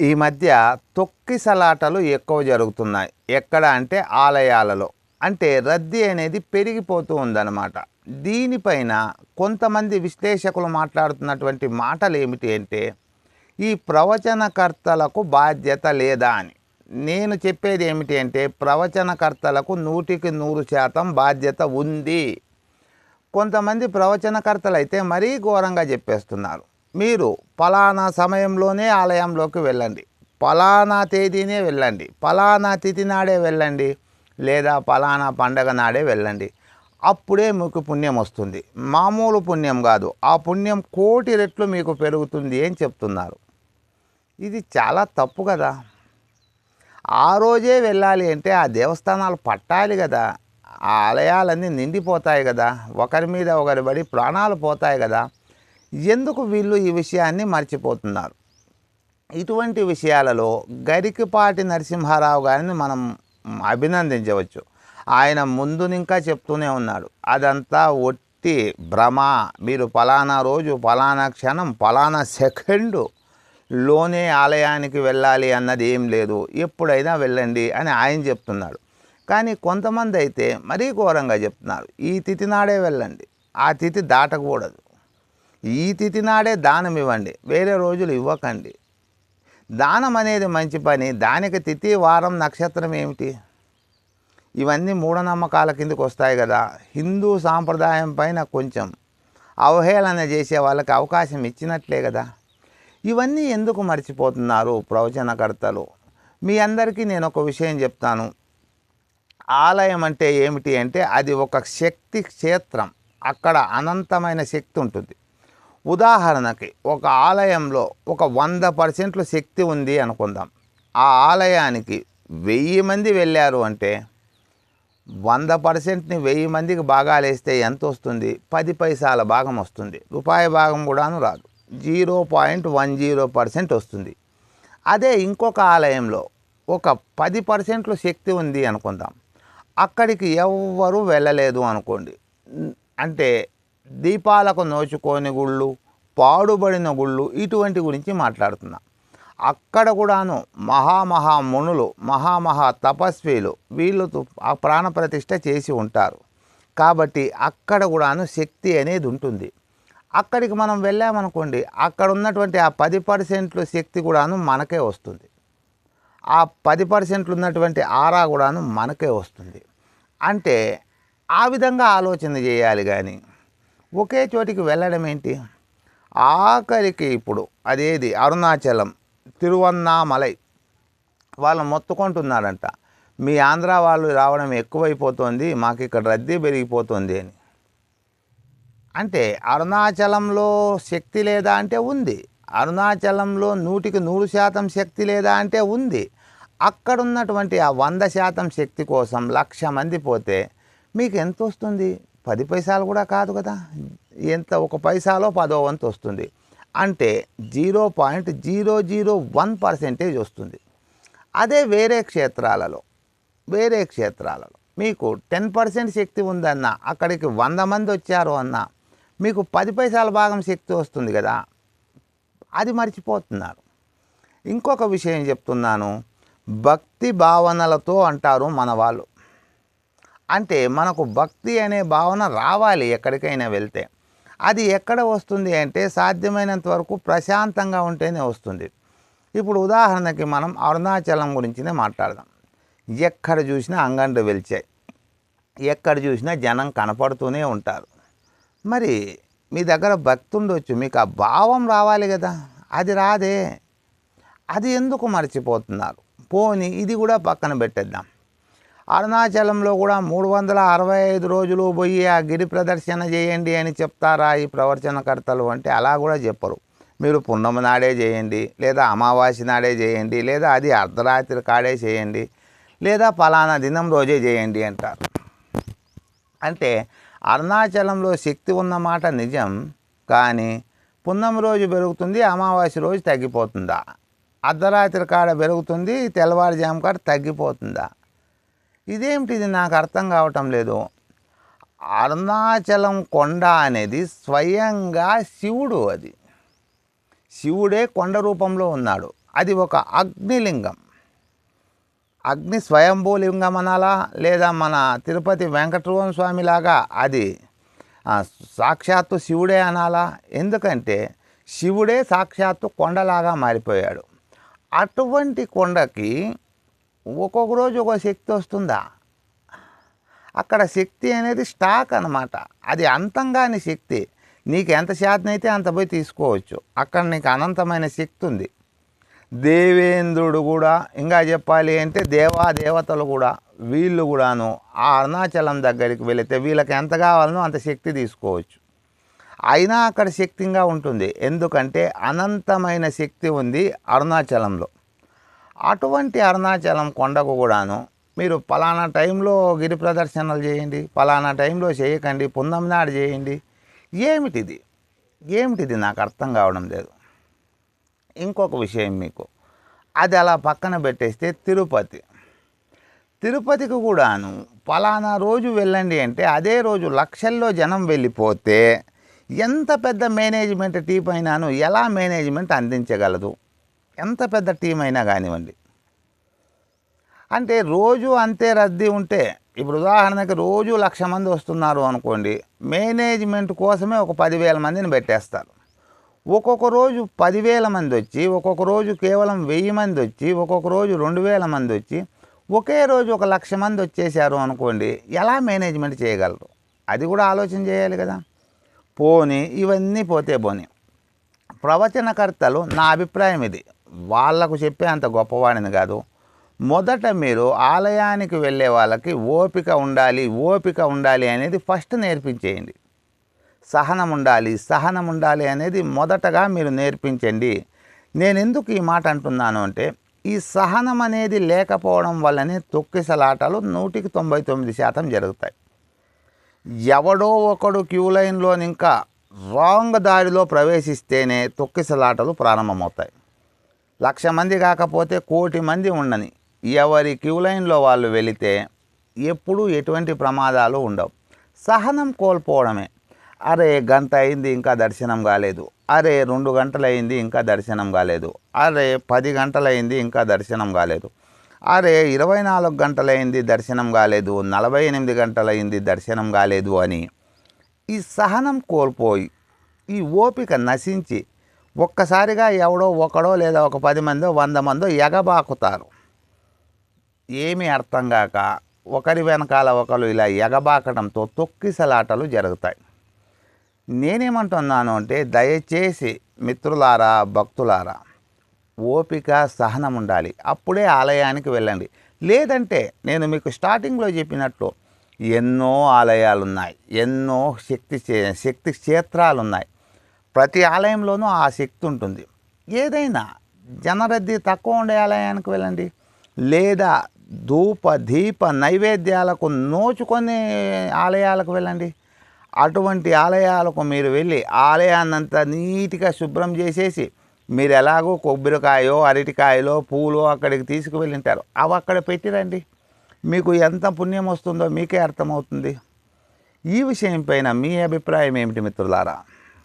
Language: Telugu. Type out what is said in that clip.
ఈ మధ్య తొక్కిసలాటలు ఎక్కువ జరుగుతున్నాయి. ఎక్కడ అంటే ఆలయాలలో. అంటే రద్దీ అనేది పెరిగిపోతూ ఉందన్నమాట. దీనిపైన కొంతమంది విశ్లేషకులు మాట్లాడుతున్నటువంటి మాటలు ఏమిటి అంటే ఈ ప్రవచనకర్తలకు బాధ్యత లేదా అని. నేను చెప్పేది ఏమిటి అంటే ప్రవచనకర్తలకు నూటికి నూరు శాతం బాధ్యత ఉంది. కొంతమంది ప్రవచనకర్తలు అయితే మరీ ఘోరంగా చెప్పేస్తున్నారు. మీరు ఫలానా సమయంలోనే ఆలయంలోకి వెళ్ళండి. ఫలానా తేదీనే వెళ్ళండి. ఫలానా తిథి నాడే వెళ్ళండి. లేదా పలానా పండగ నాడే వెళ్ళండి. అప్పుడే మీకు పుణ్యం వస్తుంది. మామూలు పుణ్యం కాదు. ఆ పుణ్యం కోటి రెట్లు మీకు పెరుగుతుంది అని చెప్తున్నారు. ఇది చాలా తప్పు కదా. ఆ రోజే వెళ్ళాలి అంటే ఆ దేవస్థానాలు పట్టాలి కదా. ఆ ఆలయాలన్నీ నిండిపోతాయి కదా. ఒకరి మీద ఒకరి పడి ప్రాణాలు పోతాయి కదా. ఎందుకు వీళ్ళు ఈ విషయాన్ని మర్చిపోతున్నారు? ఇటువంటి విషయాలలో గరికపాటి నరసింహారావు గారిని మనం అభినందించవచ్చు. ఆయన ముందు ఇంకా చెప్తూనే ఉన్నాడు. అదంతా ఒట్టి భ్రమ. మీరు ఫలానా రోజు ఫలానా క్షణం ఫలానా సెకండు లోనే ఆలయానికి వెళ్ళాలి అన్నది ఏం లేదు. ఎప్పుడైనా వెళ్ళండి అని ఆయన చెప్తున్నాడు. కానీ కొంతమంది అయితే మరీ ఘోరంగా చెప్తున్నారు. ఈ తిథి నాడే వెళ్ళండి. ఆ తిథి దాటకూడదు. ఈ తిథి నాడే దానం ఇవ్వండి వేరే రోజులు ఇవ్వకండి. దానం అనేది మంచి పని దానికి తిథి వారం నక్షత్రం ఏమిటి? ఇవన్నీ మూఢనమ్మకాల కిందకు వస్తాయి కదా. హిందూ సాంప్రదాయం పైన కొంచెం అవహేళన చేసే వాళ్ళకి అవకాశం ఇచ్చినట్లే కదా. ఇవన్నీ ఎందుకు మర్చిపోతున్నారు ప్రవచనకర్తలు? మీ అందరికీ నేను ఒక విషయం చెప్తాను. ఆలయం అంటే ఏమిటి అంటే అది ఒక శక్తి క్షేత్రం. అక్కడ అనంతమైన శక్తి ఉంటుంది. ఉదాహరణకి ఒక ఆలయంలో ఒక వంద పర్సెంట్లు శక్తి ఉంది అనుకుందాం. ఆ ఆలయానికి వెయ్యి మంది వెళ్ళారు అంటే వంద పర్సెంట్ని వెయ్యి మందికి భాగాలు వేస్తే ఎంత వస్తుంది పది పైసాల భాగం వస్తుంది. రూపాయి భాగం కూడాను రాదు. Zero point one zero percent వస్తుంది. అదే ఇంకొక ఆలయంలో ఒక పది పర్సెంట్లు శక్తి ఉంది అనుకుందాం. అక్కడికి ఎవ్వరూ వెళ్ళలేదు అనుకోండి. అంటే దీపాలకు నోచుకోని గుళ్ళు పాడుబడిన గుళ్ళు ఇటువంటి గురించి మాట్లాడుతున్నా. అక్కడ కూడాను మహామహా మునులు మహామహా తపస్వీలు వీళ్ళు ఆ ప్రాణప్రతిష్ఠ చేసి ఉంటారు. కాబట్టి అక్కడ కూడాను శక్తి అనేది ఉంటుంది. అక్కడికి మనం వెళ్ళామనుకోండి అక్కడ ఉన్నటువంటి ఆ పది పర్సెంట్లు శక్తి కూడాను మనకే వస్తుంది. ఆ పది పర్సెంట్లు ఉన్నటువంటి ఆరా కూడాను మనకే వస్తుంది. అంటే ఆ విధంగా ఆలోచన చేయాలి కానీ ఒకే చోటికి వెళ్ళడం ఏంటి? ఆఖరికి ఇప్పుడు అదేది? అరుణాచలం తిరువన్నామలై. వాళ్ళు మొత్తుకుంటున్నారంట. మీ ఆంధ్ర వాళ్ళు రావడం ఎక్కువైపోతుంది మాకు ఇక్కడ రద్దీ పెరిగిపోతుంది అని. అంటే అరుణాచలంలో శక్తి లేదా అంటే ఉంది. అరుణాచలంలో నూటికి నూరు శాతం శక్తి లేదా అంటే ఉంది. అక్కడున్నటువంటి ఆ వంద శాతం శక్తి కోసం లక్ష మంది పోతే మీకు ఎంత వస్తుంది? పది పైసలు కూడా కాదు కదా. ఎంత ఒక పైసాలో పదో వంతు వస్తుంది. అంటే zero point zero zero one percentage వస్తుంది. అదే వేరే క్షేత్రాలలో వేరే క్షేత్రాలలో మీకు టెన్ పర్సెంట్ శక్తి ఉందన్న అక్కడికి వంద మంది వచ్చారు అన్న మీకు పది పైసల భాగం శక్తి వస్తుంది కదా. అది మర్చిపోతున్నారు. ఇంకొక విషయం చెప్తున్నాను. భక్తి భావనలతో అంటారు మన వాళ్ళు అంటే మనకు భక్తి అనే భావన రావాలి ఎక్కడికైనా వెళ్తే. అది ఎక్కడ వస్తుంది అంటే సాధ్యమైనంత వరకు ప్రశాంతంగా ఉంటేనే వస్తుంది. ఇప్పుడు ఉదాహరణకి మనం అరుణాచలం గురించినే మాట్లాడదాం. ఎక్కడ చూసినా అంగండు వెలిచాయి. ఎక్కడ చూసినా జనం కనపడుతూనే ఉంటారు. మరి మీ దగ్గర భక్తి ఉండొచ్చు మీకు ఆ భావం రావాలి కదా. అది రాదే. అది ఎందుకు మర్చిపోతున్నారు? పోని ఇది కూడా పక్కన పెట్టేద్దాం. అరుణాచలంలో కూడా మూడు వందల అరవై ఐదు రోజులు పోయి ఆ గిరి ప్రదర్శన చేయండి అని చెప్తారా ఈ ప్రవచనకర్తలు అంటే అలా కూడా చెప్పరు. మీరు పున్నమ నాడే చేయండి లేదా అమావాస్య నాడే చేయండి లేదా అది అర్ధరాత్రి కాడే చేయండి లేదా ఫలానా దినం రోజే చేయండి అంటారు. అంటే అరుణాచలంలో శక్తి ఉన్న మాట నిజం కానీ పున్నమ రోజు పెరుగుతుంది అమావాస్య రోజు తగ్గిపోతుందా? అర్ధరాత్రి కాడ పెరుగుతుంది తెల్లవారుజాము కాడ తగ్గిపోతుందా? ఇదేమిటిది నాకు అర్థం కావటం లేదు. అరుణాచలం కొండ అనేది స్వయంగా శివుడు అది. శివుడే కొండ రూపంలో ఉన్నాడు. అది ఒక అగ్నిలింగం. అగ్ని స్వయంభూలింగం అనాలా? లేదా మన తిరుపతి వెంకటరమణ స్వామిలాగా అది సాక్షాత్తు శివుడే అనాలా? ఎందుకంటే శివుడే సాక్షాత్తు కొండలాగా మారిపోయాడు. అటువంటి కొండకి ఒక్కొక్క రోజు ఒక శక్తి వస్తుందా? అక్కడ శక్తి అనేది స్టాక్ అన్నమాట. అది అంతం కాని శక్తి. నీకు ఎంత శాతం అయితే అంత పోయి తీసుకోవచ్చు. అక్కడ నీకు అనంతమైన శక్తి ఉంది. దేవేంద్రుడు కూడా ఇంకా చెప్పాలి అంటే దేవా దేవతలు కూడా వీళ్ళు కూడాను ఆ అరుణాచలం దగ్గరికి వెళితే వీళ్ళకి ఎంత కావాలనో అంత శక్తి తీసుకోవచ్చు. అయినా అక్కడ శక్తిగా ఉంటుంది. ఎందుకంటే అనంతమైన శక్తి ఉంది అరుణాచలంలో. అటువంటి అరుణాచలం కొండకు కూడాను మీరు పలానా టైంలో గిరి ప్రదర్శనలు చేయండి పలానా టైంలో చేయకండి పున్నం చేయండి. ఏమిటిది? ఏమిటిది నాకు అర్థం కావడం లేదు. ఇంకొక విషయం మీకు. అది అలా పక్కన పెట్టేస్తే తిరుపతి. తిరుపతికి కూడాను పలానా రోజు వెళ్ళండి అంటే అదే రోజు లక్షల్లో జనం వెళ్ళిపోతే ఎంత పెద్ద మేనేజ్మెంట్ టీం అయినాను ఎలా మేనేజ్మెంట్ అందించగలదు? ఎంత పెద్ద టీం అయినా కానివ్వండి. అంటే రోజు అంతే రద్దీ ఉంటే ఇప్పుడు ఉదాహరణకి రోజు లక్ష మంది వస్తున్నారు అనుకోండి మేనేజ్మెంట్ కోసమే ఒక పదివేల మందిని పెట్టేస్తారు. ఒక్కొక్క రోజు పదివేల మంది వచ్చి ఒక్కొక్క రోజు కేవలం వెయ్యి మంది వచ్చి ఒక్కొక్క రోజు రెండు వేల మంది వచ్చి ఒకే రోజు ఒక లక్ష మంది వచ్చేసారు అనుకోండి ఎలా మేనేజ్మెంట్ చేయగలరు? అది కూడా ఆలోచన చేయాలి కదా. పోని ఇవన్నీ పోతే పోని. ప్రవచనకర్తలు నా అభిప్రాయం ఇది. వాళ్ళకు చెప్పే అంత గొప్పవాడిని కాదు. మొదట మీరు ఆలయానికి వెళ్ళే వాళ్ళకి ఓపిక ఉండాలి ఓపిక ఉండాలి అనేది ఫస్ట్ నేర్పించేయండి. సహనం ఉండాలి సహనం ఉండాలి అనేది మొదటగా మీరు నేర్పించండి. నేను ఎందుకు ఈ మాట అంటున్నాను అంటే ఈ సహనం అనేది లేకపోవడం వల్లనే తొక్కిసలాటలు నూటికి తొంభై తొమ్మిది శాతం జరుగుతాయి. ఎవడో ఒకడు క్యూ లైన్లో ఇంకా రాంగ్ దారిలో ప్రవేశిస్తేనే తొక్కిసలాటలు ప్రారంభమవుతాయి. లక్ష మంది కాకపోతే కోటి మంది ఉండని. ఎవరి క్యూ లైన్లో వాళ్ళు వెళితే ఎప్పుడూ ఎటువంటి ప్రమాదాలు ఉండవు. సహనం కోల్పోవడమే. అరే గంట అయింది ఇంకా దర్శనం కాలేదు. అరే రెండు గంటలు అయింది ఇంకా దర్శనం కాలేదు. అరే పది గంటలు అయింది ఇంకా దర్శనం కాలేదు. అరే ఇరవై నాలుగు గంటలైంది దర్శనం కాలేదు. నలభై ఎనిమిది గంటలైంది దర్శనం కాలేదు అని ఈ సహనం కోల్పోయి ఈ ఓపిక నశించి ఒక్కసారిగా ఎవడో ఒకడో లేదా ఒక పది మందో వంద మందో ఎగబాకుతారు. ఏమీ అర్థం కాక ఒకరి వెనకాల ఒకరు ఇలా ఎగబాకడంతో తొక్కిసలాటలు జరుగుతాయి. నేనేమంటున్నాను అంటే దయచేసి మిత్రులారా భక్తులారా ఓపిక సహనం ఉండాలి. అప్పుడే ఆలయానికి వెళ్ళండి. లేదంటే నేను మీకు స్టార్టింగ్లో చెప్పినట్టు ఎన్నో ఆలయాలు ఉన్నాయి ఎన్నో శక్తి శక్తి క్షేత్రాలు ఉన్నాయి ప్రతి ఆలయంలోనూ ఆ శక్తి ఉంటుంది. ఏదైనా జనరద్దీ తక్కువ ఉండే ఆలయానికి వెళ్ళండి. లేదా ధూప దీప నైవేద్యాలకు నోచుకొని ఆలయాలకు వెళ్ళండి. అటువంటి ఆలయాలకు మీరు వెళ్ళి ఆలయాన్నంతా నీట్గా శుభ్రం చేసేసి మీరు ఎలాగో కొబ్బరికాయో అరటికాయలో పూలు అక్కడికి తీసుకువెళ్ళింటారు. అవి అక్కడ పెట్టిరండి మీకు ఎంత పుణ్యం వస్తుందో మీకే అర్థమవుతుంది. ఈ విషయం పైన మీ అభిప్రాయం ఏమిటి మిత్రులారా?